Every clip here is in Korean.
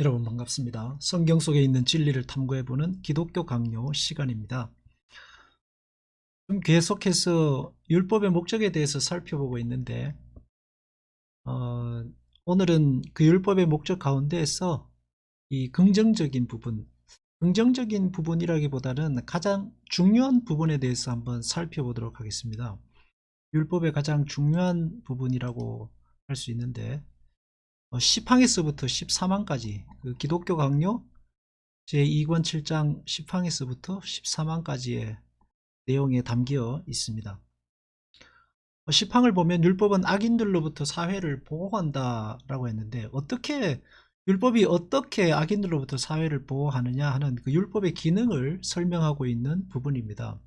여러분 반갑습니다. 성경 속에 있는 진리를 탐구해보는 기독교 강요 시간입니다. 좀 계속해서 율법의 목적에 대해서 살펴보고 있는데 어, 오늘은 그 율법의 목적 가운데에서 이 긍정적인 부분, 긍정적인 부분이라기보다는 가장 중요한 부분에 대해서 한번 살펴보도록 하겠습니다. 율법의 가장 중요한 부분이라고 할 수 있는데 어, 10항에서부터 13항까지 그 기독교 강요 제2권 7장 10항에서부터 13항까지의 내용에 담겨 있습니다. 10항을 보면 율법은 악인들로부터 사회를 보호한다라고 했는데 어떻게 율법이 어떻게 악인들로부터 사회를 보호하느냐 하는 그 율법의 기능을 설명하고 있는 부분입니다.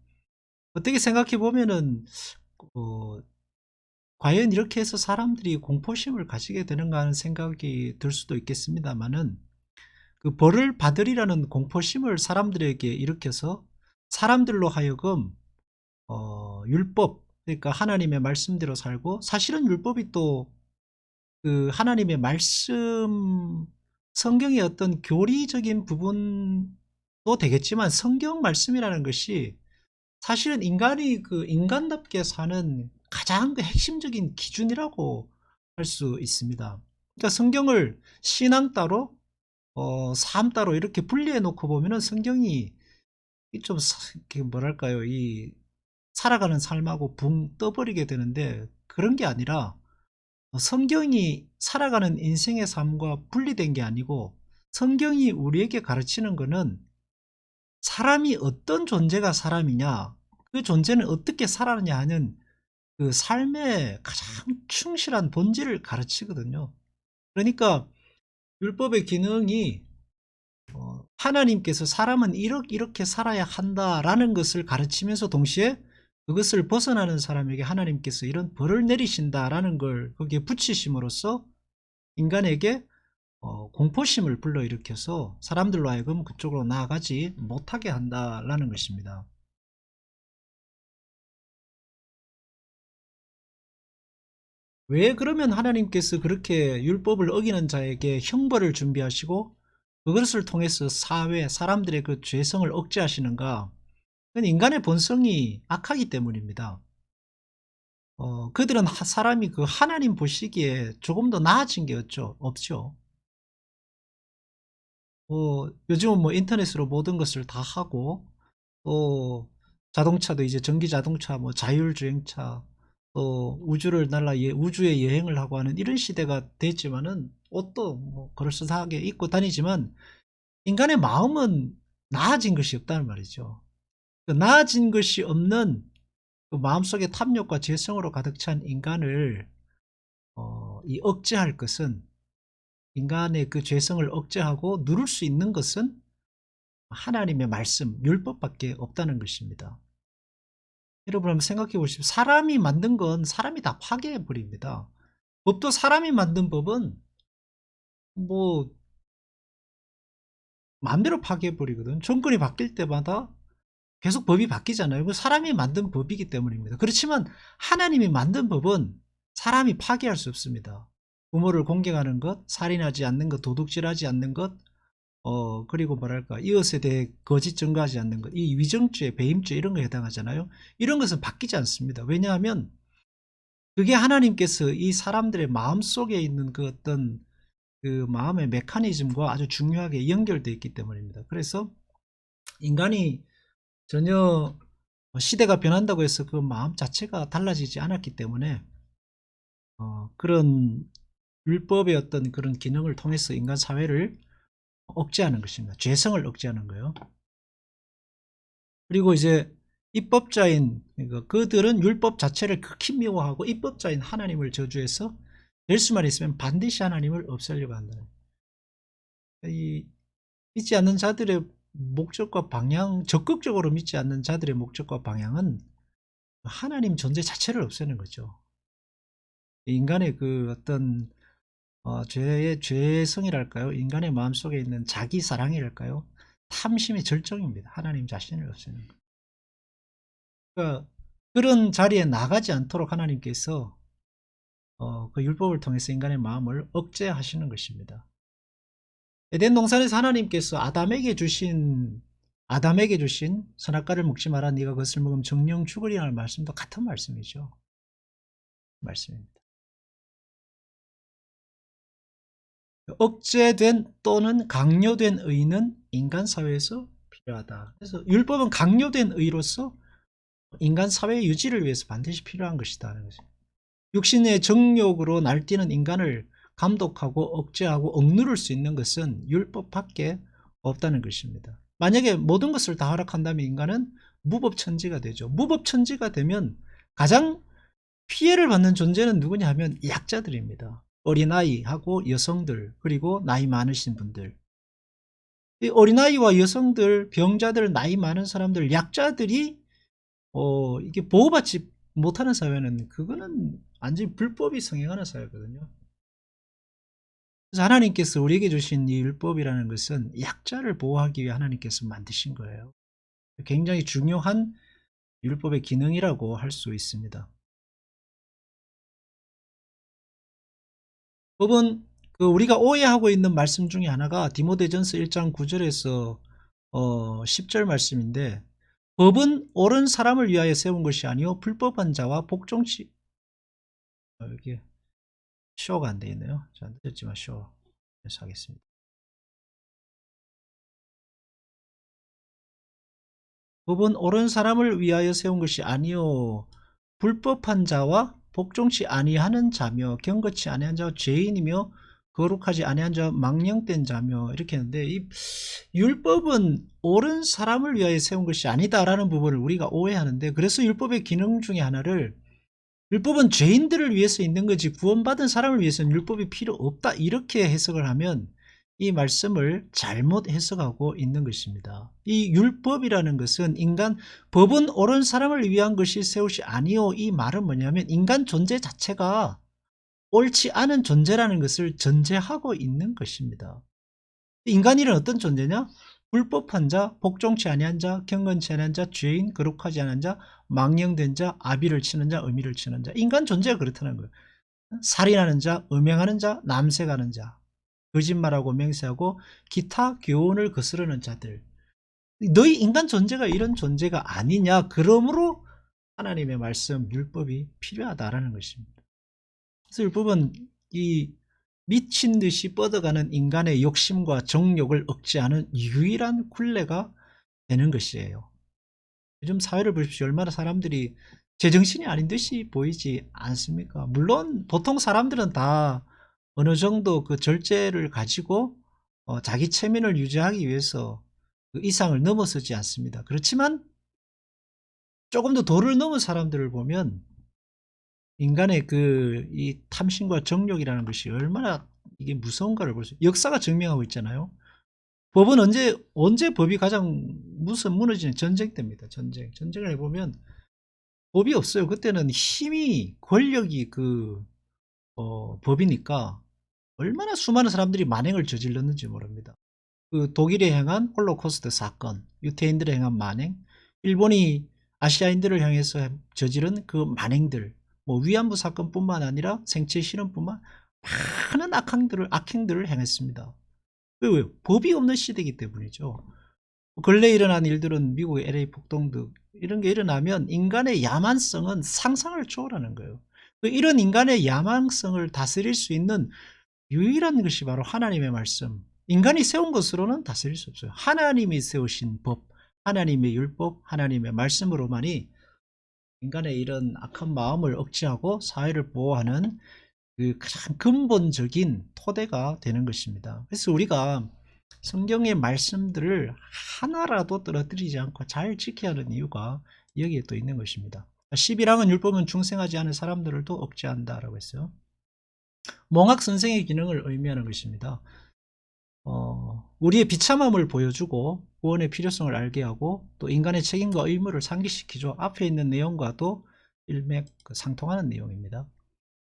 어떻게 생각해 보면은 어, 과연 이렇게 해서 사람들이 공포심을 가지게 되는가 하는 생각이 들 수도 있겠습니다만은 그 벌을 받으리라는 공포심을 사람들에게 일으켜서 사람들로 하여금 어, 율법 그러니까 하나님의 말씀대로 살고 사실은 율법이 또 그 하나님의 말씀 성경의 어떤 교리적인 부분도 되겠지만 성경 말씀이라는 것이 사실은 인간이 그 인간답게 사는 가장 그 핵심적인 기준이라고 할 수 있습니다. 그러니까 성경을 신앙 따로 어, 삶 따로 이렇게 분리해 놓고 보면은 성경이 좀 뭐랄까요 이 살아가는 삶하고 붕 떠버리게 되는데 그런 게 아니라 성경이 살아가는 인생의 삶과 분리된 게 아니고 성경이 우리에게 가르치는 것은 사람이 어떤 존재가 사람이냐 그 존재는 어떻게 살아느냐 하는 그 삶의 가장 충실한 본질을 가르치거든요. 그러니까 율법의 기능이 어, 하나님께서 사람은 이렇게, 이렇게 살아야 한다라는 것을 가르치면서 동시에 그것을 벗어나는 사람에게 하나님께서 이런 벌을 내리신다라는 걸 거기에 붙이심으로써 인간에게 어, 공포심을 불러일으켜서 사람들로 하여금 그쪽으로 나아가지 못하게 한다라는 것입니다. 왜 그러면 하나님께서 그렇게 율법을 어기는 자에게 형벌을 준비하시고 그것을 통해서 사회, 사람들의 그 죄성을 억제하시는가? 그건 인간의 본성이 악하기 때문입니다. 어, 그들은 하- 사람이 그 하나님 보시기에 조금 더 나아진 게 없죠. 없죠. 어, 요즘은 뭐 인터넷으로 모든 것을 다 하고 또 자동차도 이제 전기 자동차, 뭐 자율주행차, 또 우주를 날라 예, 우주에 여행을 하고 하는 이런 시대가 됐지만은 옷도 뭐 그럴싸하게 입고 다니지만 인간의 마음은 나아진 것이 없다는 말이죠. 그 나아진 것이 없는 그 마음속에 탐욕과 죄성으로 가득 찬 인간을 어, 이 억제할 것은 인간의 그 죄성을 억제하고 누를 수 있는 것은 하나님의 말씀, 율법밖에 없다는 것입니다. 여러분 한번 생각해 보십시오. 사람이 만든 건 사람이 다 파괴해 버립니다. 법도 사람이 만든 법은 뭐 마음대로 파괴해 버리거든. 정권이 바뀔 때마다 계속 법이 바뀌잖아요. 그 사람이 만든 법이기 때문입니다. 그렇지만 하나님이 만든 법은 사람이 파괴할 수 없습니다. 부모를 공경하는 것, 살인하지 않는 것, 도둑질하지 않는 것, 어, 그리고 뭐랄까, 이웃에 대해 거짓 증거하지 않는 것, 이 위정죄, 배임죄 이런 거에 해당하잖아요. 이런 것은 바뀌지 않습니다. 왜냐하면 그게 하나님께서 이 사람들의 마음 속에 있는 그 어떤 그 마음의 메커니즘과 아주 중요하게 연결되어 있기 때문입니다. 그래서 인간이 전혀 시대가 변한다고 해서 그 마음 자체가 달라지지 않았기 때문에 어, 그런 율법의 어떤 그런 기능을 통해서 인간 사회를 억제하는 것입니다. 죄성을 억제하는 거예요. 그리고 이제 입법자인 그러니까 그들은 율법 자체를 극히 미워하고 입법자인 하나님을 저주해서 될 수만 있으면 반드시 하나님을 없애려고 한다. 이 믿지 않는 자들의 목적과 방향, 적극적으로 믿지 않는 자들의 목적과 방향은 하나님 존재 자체를 없애는 거죠. 인간의 그 어떤 어, 죄의 죄성이랄까요? 인간의 마음속에 있는 자기 사랑이랄까요? 탐심의 절정입니다. 하나님 자신을 없애는 것. 그러니까 그런 자리에 나가지 않도록 하나님께서 어, 그 율법을 통해서 인간의 마음을 억제하시는 것입니다. 에덴 동산에서 하나님께서 아담에게 주신 아담에게 주신 선악과를 먹지 마라 네가 그것을 먹으면 정령 죽으리라는 말씀도 같은 말씀이죠. 말씀입니다. 억제된 또는 강요된 의는 인간 사회에서 필요하다. 그래서 율법은 강요된 의로서 인간 사회 유지를 위해서 반드시 필요한 것이다. 육신의 정욕으로 날뛰는 인간을 감독하고 억제하고 억누를 수 있는 것은 율법밖에 없다는 것입니다. 만약에 모든 것을 다 허락한다면 인간은 무법천지가 되죠. 무법천지가 되면 가장 피해를 받는 존재는 누구냐 하면 약자들입니다. 어린아이하고 여성들 그리고 나이 많으신 분들 이 어린아이와 여성들 병자들 나이 많은 사람들 약자들이 어 이게 보호받지 못하는 사회는 그거는 완전히 불법이 성행하는 사회거든요. 그래서 하나님께서 우리에게 주신 이 율법이라는 것은 약자를 보호하기 위해 하나님께서 만드신 거예요. 굉장히 중요한 율법의 기능이라고 할 수 있습니다. 법은 그 우리가 오해하고 있는 말씀 중에 하나가 디모데전서 1장 9절에서 어 10절 말씀인데 법은 옳은 사람을 위하여 세운 것이 아니요 불법한 자와 복종치 어, 여기 쇼가 안 되어 있네요. 자, 늦었지만 쇼에서 하겠습니다. 법은 옳은 사람을 위하여 세운 것이 아니요 불법한 자와 복종치 아니하는 자며 경거치 아니한 자와 죄인이며 거룩하지 아니한 자와 망령된 자며 이렇게 했는데 이 율법은 옳은 사람을 위하여 세운 것이 아니다라는 부분을 우리가 오해하는데 그래서 율법의 기능 중에 하나를 율법은 죄인들을 위해서 있는 거지 구원받은 사람을 위해서는 율법이 필요 없다 이렇게 해석을 하면 이 말씀을 잘못 해석하고 있는 것입니다. 이 율법이라는 것은 인간 법은 옳은 사람을 위한 것이 세우시 아니요 이 말은 뭐냐면 인간 존재 자체가 옳지 않은 존재라는 것을 전제하고 있는 것입니다. 인간이란 어떤 존재냐? 불법한 자, 복종치 아니한 자, 경건치 아니한 자, 죄인, 거룩하지 않은 자, 망령된 자, 아비를 치는 자, 의미를 치는 자. 인간 존재가 그렇다는 거예요. 살인하는 자, 음행하는 자, 남색하는 자, 거짓말하고 맹세하고 기타 교훈을 거스르는 자들. 너희 인간 존재가 이런 존재가 아니냐? 그러므로 하나님의 말씀, 율법이 필요하다라는 것입니다. 그래서 율법은 이 미친 듯이 뻗어가는 인간의 욕심과 정욕을 억제하는 유일한 굴레가 되는 것이에요. 요즘 사회를 보십시오. 얼마나 사람들이 제정신이 아닌 듯이 보이지 않습니까? 물론 보통 사람들은 다 어느 정도 그 절제를 가지고 어, 자기 체면을 유지하기 위해서 그 이상을 넘어서지 않습니다. 그렇지만 조금 더 도를 넘은 사람들을 보면 인간의 그 이 탐심과 정욕이라는 것이 얼마나 이게 무서운가를 볼 수, 역사가 증명하고 있잖아요. 법은 언제, 언제 법이 가장 무슨 무너지는 전쟁 때입니다. 전쟁. 전쟁을 해보면 법이 없어요. 그때는 힘이, 권력이 그, 어, 법이니까 얼마나 수많은 사람들이 만행을 저질렀는지 모릅니다. 그 독일에 행한 홀로코스트 사건, 유태인들에 행한 만행, 일본이 아시아인들을 향해서 저지른 그 만행들, 뭐 위안부 사건뿐만 아니라 생체 실험뿐만 많은 악행들을 악행들을 행했습니다. 왜 법이 없는 시대이기 때문이죠. 근래 일어난 일들은 미국의 LA 폭동 등 이런 게 일어나면 인간의 야만성은 상상을 초월하는 거예요. 그 이런 인간의 야만성을 다스릴 수 있는 유일한 것이 바로 하나님의 말씀. 인간이 세운 것으로는 다스릴 수 없어요. 하나님이 세우신 법, 하나님의 율법, 하나님의 말씀으로만이 인간의 이런 악한 마음을 억제하고 사회를 보호하는 그 가장 근본적인 토대가 되는 것입니다. 그래서 우리가 성경의 말씀들을 하나라도 떨어뜨리지 않고 잘 지켜야 하는 이유가 여기에 또 있는 것입니다. 11항은 율법은 중생하지 않은 사람들을 또 억제한다라고 했어요. 몽학 선생의 기능을 의미하는 것입니다. 어, 우리의 비참함을 보여주고 구원의 필요성을 알게 하고 또 인간의 책임과 의무를 상기시키죠. 앞에 있는 내용과도 일맥 상통하는 내용입니다.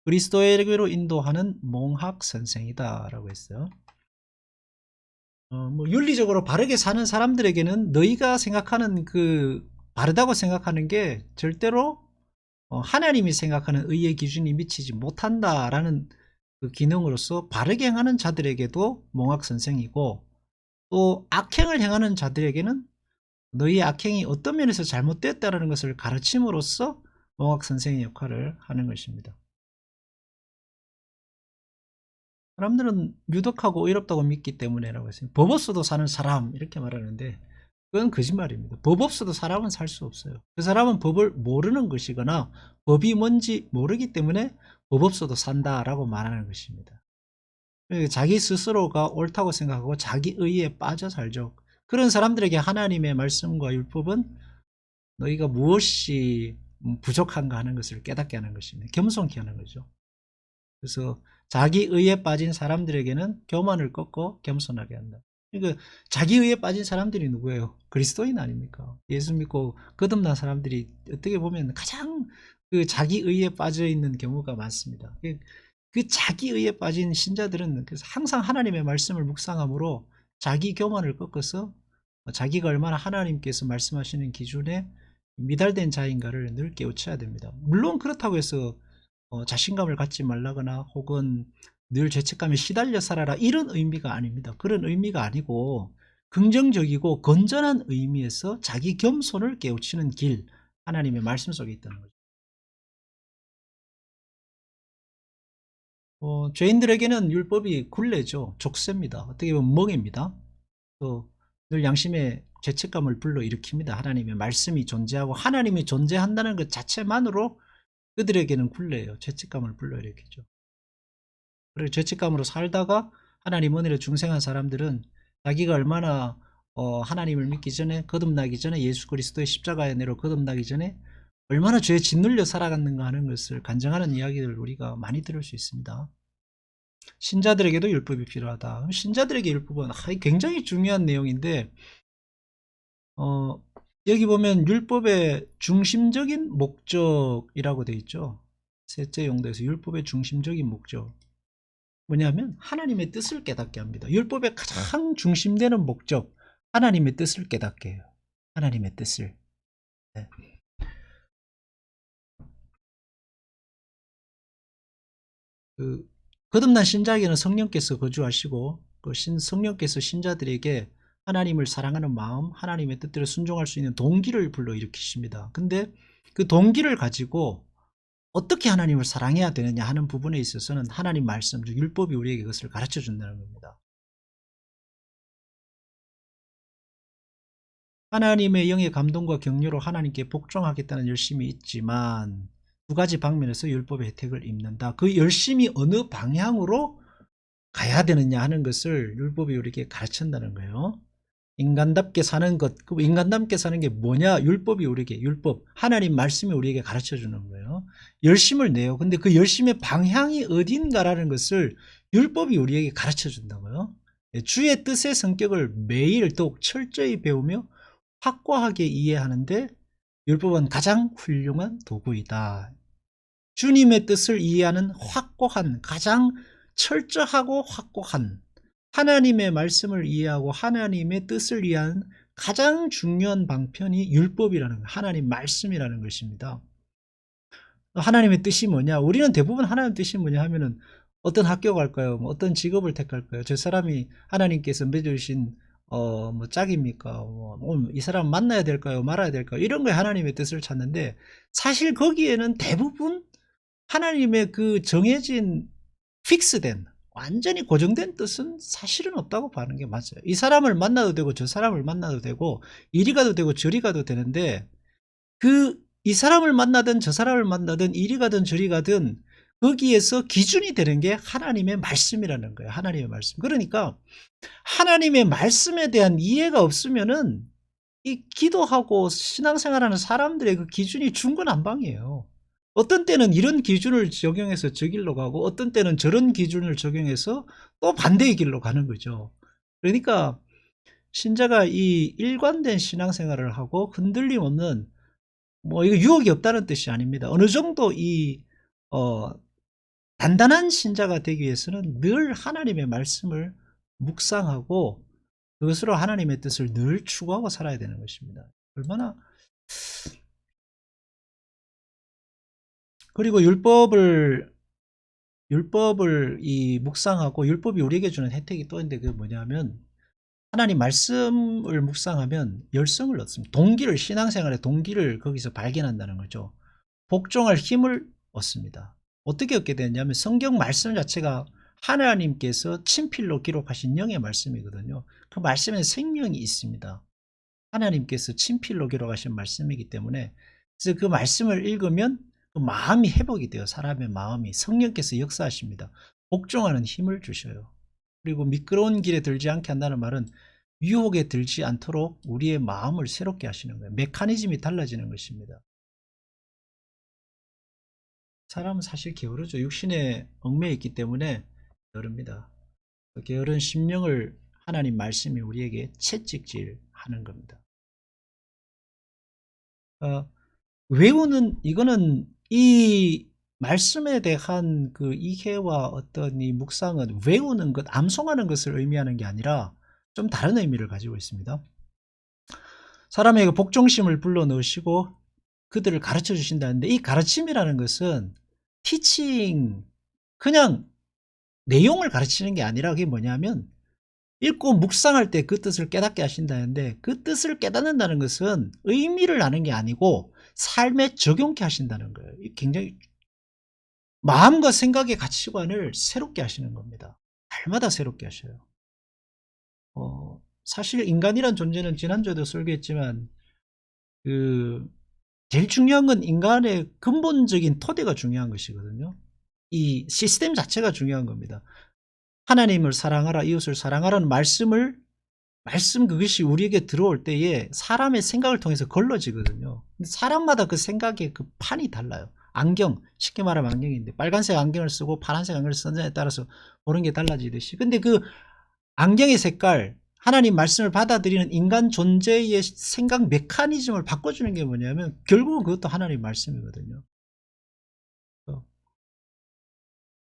그리스도에게로 인도하는 몽학 선생이다라고 했어요. 어, 뭐 윤리적으로 바르게 사는 사람들에게는 너희가 생각하는 그 바르다고 생각하는 게 절대로 어, 하나님이 생각하는 의의 기준이 미치지 못한다라는 그 기능으로서 바르게 행하는 자들에게도 몽학 선생이고 또 악행을 행하는 자들에게는 너희의 악행이 어떤 면에서 잘못됐다는 것을 가르침으로써 몽학 선생의 역할을 하는 것입니다. 사람들은 유독하고 의롭다고 믿기 때문에라고 했어요. 법 없어도 사는 사람 이렇게 말하는데 그건 거짓말입니다. 법 없어도 사람은 살 수 없어요. 그 사람은 법을 모르는 것이거나 법이 뭔지 모르기 때문에 법 없어도 산다라고 말하는 것입니다. 그러니까 자기 스스로가 옳다고 생각하고 자기 의에 빠져 살죠. 그런 사람들에게 하나님의 말씀과 율법은 너희가 무엇이 부족한가 하는 것을 깨닫게 하는 것입니다. 겸손케 하는 거죠. 그래서 자기 의에 빠진 사람들에게는 교만을 꺾고 겸손하게 한다. 그러니까 자기 의에 빠진 사람들이 누구예요? 그리스도인 아닙니까? 예수 믿고 거듭난 사람들이 어떻게 보면 가장 그 자기 의에 빠져 있는 경우가 많습니다. 그, 그 자기 의에 빠진 신자들은 그래서 항상 하나님의 말씀을 묵상함으로 자기 교만을 꺾어서 자기가 얼마나 하나님께서 말씀하시는 기준에 미달된 자인가를 늘 깨우쳐야 됩니다. 물론 그렇다고 해서 어, 자신감을 갖지 말라거나 혹은 늘 죄책감에 시달려 살아라 이런 의미가 아닙니다. 그런 의미가 아니고 긍정적이고 건전한 의미에서 자기 겸손을 깨우치는 길 하나님의 말씀 속에 있다는 거죠. 어, 죄인들에게는 율법이 굴레죠. 족쇄입니다. 어떻게 보면 멍입니다. 또 늘 양심의 죄책감을 불러일으킵니다. 하나님의 말씀이 존재하고 하나님이 존재한다는 것 자체만으로 그들에게는 굴레예요. 죄책감을 불러일으키죠. 그리고 죄책감으로 살다가 하나님 은혜로 중생한 사람들은 자기가 얼마나 어, 하나님을 믿기 전에 거듭나기 전에 예수 그리스도의 십자가의 내로 거듭나기 전에 얼마나 죄에 짓눌려 살아갔는가 하는 것을 간증하는 이야기를 우리가 많이 들을 수 있습니다. 신자들에게도 율법이 필요하다. 신자들에게 율법은 아, 굉장히 중요한 내용인데 어, 여기 보면 율법의 중심적인 목적이라고 되어 있죠. 셋째 용도에서 율법의 중심적인 목적. 뭐냐면 하나님의 뜻을 깨닫게 합니다. 율법의 가장 중심되는 목적, 하나님의 뜻을 깨닫게 해요. 하나님의 뜻을. 네. 그 거듭난 신자에게는 성령께서 거주하시고 그 신, 성령께서 신자들에게 하나님을 사랑하는 마음, 하나님의 뜻대로 순종할 수 있는 동기를 불러일으키십니다. 근데 그 동기를 가지고 어떻게 하나님을 사랑해야 되느냐 하는 부분에 있어서는 하나님 말씀, 즉 율법이 우리에게 그것을 가르쳐 준다는 겁니다. 하나님의 영의 감동과 격려로 하나님께 복종하겠다는 열심이 있지만 두 가지 방면에서 율법의 혜택을 입는다. 그 열심이 어느 방향으로 가야 되느냐 하는 것을 율법이 우리에게 가르친다는 거예요. 인간답게 사는 것, 그 인간답게 사는 게 뭐냐? 율법이 우리에게, 율법, 하나님 말씀이 우리에게 가르쳐 주는 거예요. 열심을 내요. 근데 그 열심의 방향이 어딘가라는 것을 율법이 우리에게 가르쳐 준다고요. 예, 주의 뜻의 성격을 매일 더욱 철저히 배우며 확고하게 이해하는데 율법은 가장 훌륭한 도구이다. 주님의 뜻을 이해하는 확고한, 가장 철저하고 확고한 하나님의 말씀을 이해하고 하나님의 뜻을 이해하는 가장 중요한 방편이 율법이라는 거, 하나님 말씀이라는 것입니다. 하나님의 뜻이 뭐냐? 우리는 대부분 하나님 뜻이 뭐냐 하면은 어떤 학교 갈까요? 뭐 어떤 직업을 택할까요? 저 사람이 하나님께서 맺으신 어, 뭐 짝입니까? 뭐, 뭐, 이 사람 만나야 될까요? 말아야 될까요? 이런 거에 하나님의 뜻을 찾는데 사실 거기에는 대부분 하나님의 그 정해진 픽스된 완전히 고정된 뜻은 사실은 없다고 봐는 게 맞아요. 이 사람을 만나도 되고 저 사람을 만나도 되고 이리 가도 되고 저리 가도 되는데 그 이 사람을 만나든 저 사람을 만나든 이리 가든 저리 가든 거기에서 기준이 되는 게 하나님의 말씀이라는 거예요. 하나님의 말씀. 그러니까 하나님의 말씀에 대한 이해가 없으면은 이 기도하고 신앙생활하는 사람들의 그 기준이 중구난방이에요. 어떤 때는 이런 기준을 적용해서 저 길로 가고 어떤 때는 저런 기준을 적용해서 또 반대의 길로 가는 거죠. 그러니까 신자가 이 일관된 신앙생활을 하고 흔들림 없는 뭐 이거 유혹이 없다는 뜻이 아닙니다. 어느 정도 이 어, 단단한 신자가 되기 위해서는 늘 하나님의 말씀을 묵상하고 그것으로 하나님의 뜻을 늘 추구하고 살아야 되는 것입니다. 얼마나 그리고 율법을 율법을 이 묵상하고 율법이 우리에게 주는 혜택이 또 있는데 그게 뭐냐면 하나님 말씀을 묵상하면 열성을 얻습니다. 동기를 신앙생활의 동기를 거기서 발견한다는 거죠. 복종할 힘을 얻습니다. 어떻게 얻게 되냐면 성경 말씀 자체가 하나님께서 친필로 기록하신 영의 말씀이거든요. 그 말씀에 생명이 있습니다. 하나님께서 친필로 기록하신 말씀이기 때문에 그래서 그 말씀을 읽으면 그 마음이 회복이 돼요. 사람의 마음이 성령께서 역사하십니다. 복종하는 힘을 주셔요. 그리고 미끄러운 길에 들지 않게 한다는 말은 유혹에 들지 않도록 우리의 마음을 새롭게 하시는 거예요. 메커니즘이 달라지는 것입니다. 사람은 사실 게으르죠. 육신에 얽매여 있기 때문에 게으릅니다. 그 게으른 심령을 하나님 말씀이 우리에게 채찍질 하는 겁니다. 어, 외우는 이거는 이 말씀에 대한 그 이해와 어떤 이 묵상은 외우는 것, 암송하는 것을 의미하는 게 아니라 좀 다른 의미를 가지고 있습니다. 사람에게 복종심을 불러 넣으시고 그들을 가르쳐 주신다는데 이 가르침이라는 것은 티칭 그냥 내용을 가르치는 게 아니라 그게 뭐냐면 읽고 묵상할 때 그 뜻을 깨닫게 하신다는데 그 뜻을 깨닫는다는 것은 의미를 아는 게 아니고 삶에 적용케 하신다는 거예요. 굉장히 마음과 생각의 가치관을 새롭게 하시는 겁니다. 날마다 새롭게 하셔요. 어, 사실 인간이란 존재는 지난주에도 설교했지만 그 제일 중요한 건 인간의 근본적인 토대가 중요한 것이거든요. 이 시스템 자체가 중요한 겁니다. 하나님을 사랑하라 이웃을 사랑하라는 말씀을 말씀 그것이 우리에게 들어올 때에 사람의 생각을 통해서 걸러지거든요. 사람마다 그 생각의 그 판이 달라요. 안경 쉽게 말하면 안경인데 빨간색 안경을 쓰고 파란색 안경을 쓰는 자에 따라서 보는 게 달라지듯이 근데 그 안경의 색깔 하나님 말씀을 받아들이는 인간 존재의 생각 메커니즘을 바꿔주는 게 뭐냐면 결국은 그것도 하나님 말씀이거든요.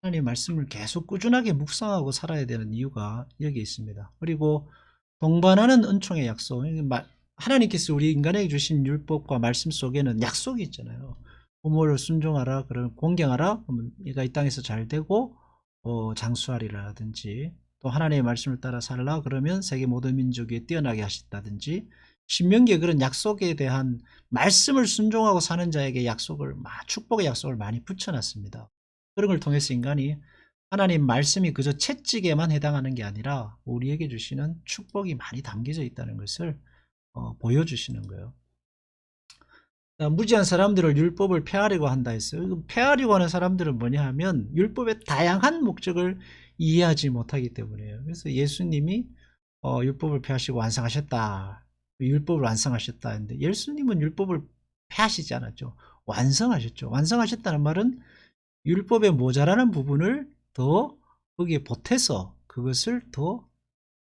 하나님 말씀을 계속 꾸준하게 묵상하고 살아야 되는 이유가 여기 있습니다. 그리고 동반하는 은총의 약속. 하나님께서 우리 인간에게 주신 율법과 말씀 속에는 약속이 있잖아요. 부모를 순종하라, 그런 공경하라, 얘가 이 땅에서 잘 되고 어, 장수하리라든지 또 하나님의 말씀을 따라 살라 그러면 세계 모든 민족 위에 뛰어나게 하셨다든지 신명기에 그런 약속에 대한 말씀을 순종하고 사는 자에게 약속을 축복의 약속을 많이 붙여놨습니다. 그런 걸 통해서 인간이 하나님 말씀이 그저 채찍에만 해당하는 게 아니라 우리에게 주시는 축복이 많이 담겨져 있다는 것을 어, 보여주시는 거예요. 무지한 사람들을 율법을 폐하려고 한다 했어요. 폐하려고 하는 사람들은 뭐냐 하면 율법의 다양한 목적을 이해하지 못하기 때문에요. 그래서 예수님이 어, 율법을 폐하시고 완성하셨다. 율법을 완성하셨다 했는데 예수님은 율법을 폐하시지 않았죠. 완성하셨죠. 완성하셨다는 말은 율법에 모자라는 부분을 더 거기에 보태서 그것을 더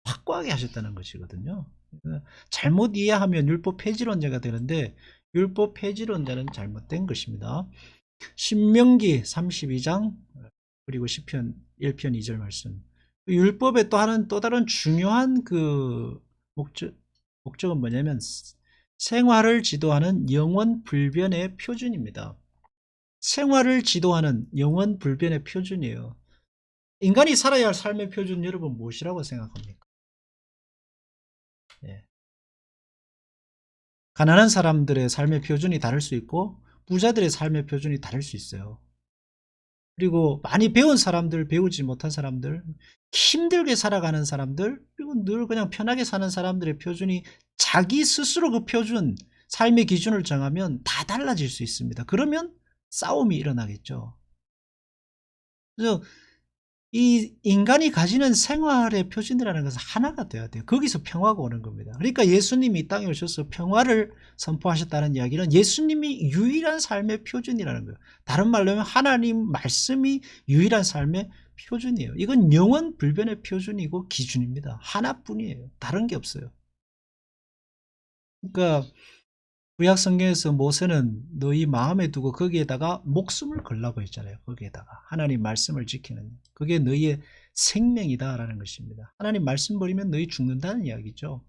확고하게 하셨다는 것이거든요. 그러니까 잘못 이해하면 율법 폐지론자가 되는데 율법 폐지론자는 잘못된 것입니다. 신명기 32장 그리고 시편 1편 2절 말씀. 율법의 또 하는 또 다른 중요한 그 목적 목적은 뭐냐면 생활을 지도하는 영원 불변의 표준입니다. 생활을 지도하는 영원 불변의 표준이에요. 인간이 살아야 할 삶의 표준 여러분 무엇이라고 생각합니까? 예. 가난한 사람들의 삶의 표준이 다를 수 있고 부자들의 삶의 표준이 다를 수 있어요. 그리고 많이 배운 사람들, 배우지 못한 사람들, 힘들게 살아가는 사람들, 그리고 늘 그냥 편하게 사는 사람들의 표준이 자기 스스로 그 표준, 삶의 기준을 정하면 다 달라질 수 있습니다. 그러면 싸움이 일어나겠죠. 그래서 이 인간이 가지는 생활의 표준이라는 것은 하나가 돼야 돼요. 거기서 평화가 오는 겁니다. 그러니까 예수님이 이 땅에 오셔서 평화를 선포하셨다는 이야기는 예수님이 유일한 삶의 표준이라는 거예요. 다른 말로 하면 하나님 말씀이 유일한 삶의 표준이에요. 이건 영원 불변의 표준이고 기준입니다. 하나뿐이에요. 다른 게 없어요. 그러니까 구약 성경에서 모세는 너희 마음에 두고 거기에다가 목숨을 걸라고 했잖아요. 거기에다가 하나님 말씀을 지키는 그게 너희의 생명이다라는 것입니다. 하나님 말씀 버리면 너희 죽는다는 이야기죠.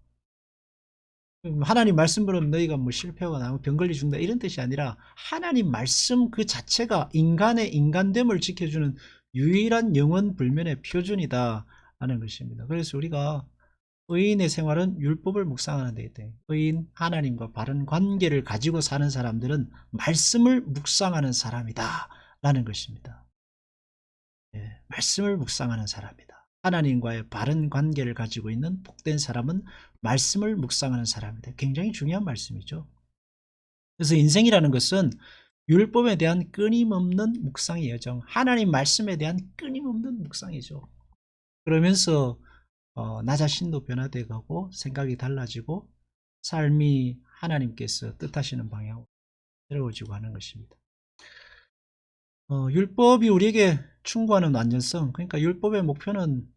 하나님 말씀 버리면 너희가 뭐 실패하거나 병 걸리 죽는다 이런 뜻이 아니라 하나님 말씀 그 자체가 인간의 인간됨을 지켜주는 유일한 영원 불면의 표준이다 하는 것입니다. 그래서 우리가 의인의 생활은 율법을 묵상하는 데 있다. 의인 하나님과 바른 관계를 가지고 사는 사람들은 말씀을 묵상하는 사람이다 라는 것입니다. 예, 말씀을 묵상하는 사람이다. 하나님과의 바른 관계를 가지고 있는 복된 사람은 말씀을 묵상하는 사람이다. 굉장히 중요한 말씀이죠. 그래서 인생이라는 것은 율법에 대한 끊임없는 묵상의 여정, 하나님 말씀에 대한 끊임없는 묵상이죠. 그러면서 어, 나 자신도 변화돼 가고 생각이 달라지고 삶이 하나님께서 뜻하시는 방향으로 새로워지고 하는 것입니다. 어, 율법이 우리에게 충고하는 완전성, 그러니까 율법의 목표는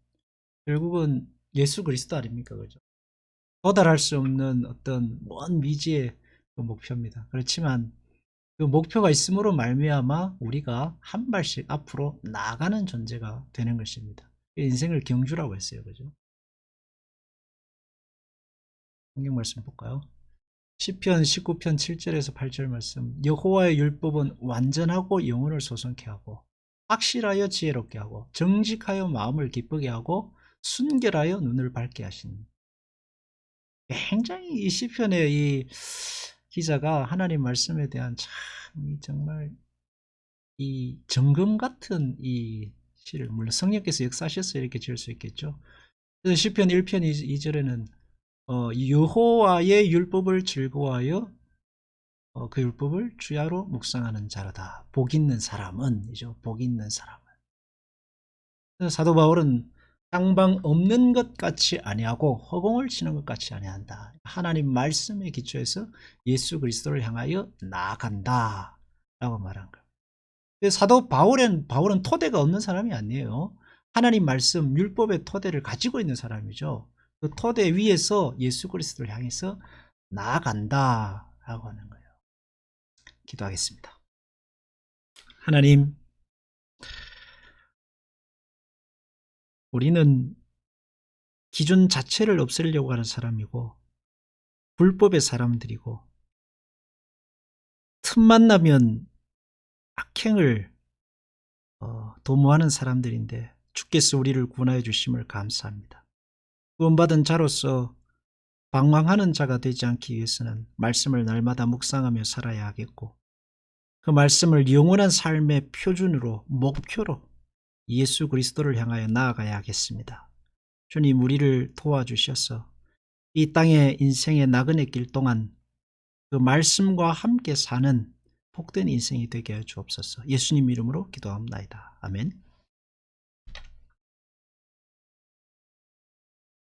결국은 예수 그리스도 아닙니까, 그죠? 도달할 수 없는 어떤 먼 미지의 그 목표입니다. 그렇지만 그 목표가 있음으로 말미암아 우리가 한 발씩 앞으로 나가는 존재가 되는 것입니다. 인생을 경주라고 했어요, 그죠? 성경 말씀 볼까요? 시편 19편 7절에서 8절 말씀 여호와의 율법은 완전하고 영혼을 소성케 하고 확실하여 지혜롭게 하고 정직하여 마음을 기쁘게 하고 순결하여 눈을 밝게 하신 굉장히 이 시편의 이 기자가 하나님 말씀에 대한 참이 정말 이 정금 같은 이 시를 물론 성령께서 역사하셨어야 이렇게 지을 수 있겠죠. 그래서 시편 1편 2절에는 어, 여호와의 율법을 즐거워하여 어, 그 율법을 주야로 묵상하는 자로다. 복 있는 사람은 이죠. 복 있는 사람은. 사도 바울은 땅방 없는 것 같이 아니하고 허공을 치는 것 같이 아니한다. 하나님 말씀에 기초해서 예수 그리스도를 향하여 나아간다. 라고 말한. 그래서 사도 바울은, 바울은 토대가 없는 사람이 아니에요. 하나님 말씀, 율법의 토대를 가지고 있는 사람이죠. 그 토대 위에서 예수 그리스도를 향해서 나아간다. 라고 하는 거예요. 기도하겠습니다. 하나님, 우리는 기준 자체를 없애려고 하는 사람이고 불법의 사람들이고 틈만 나면 악행을 어, 도모하는 사람들인데 주께서 우리를 구원하여 주심을 감사합니다. 구원받은 자로서 방황하는 자가 되지 않기 위해서는 말씀을 날마다 묵상하며 살아야 하겠고 그 말씀을 영원한 삶의 표준으로 목표로 예수 그리스도를 향하여 나아가야 하겠습니다. 주님 우리를 도와주셔서 이 땅의 인생의 나그네 길 동안 그 말씀과 함께 사는 복된 인생이 되게 하여 주옵소서. 예수님 이름으로 기도합니다. 아멘.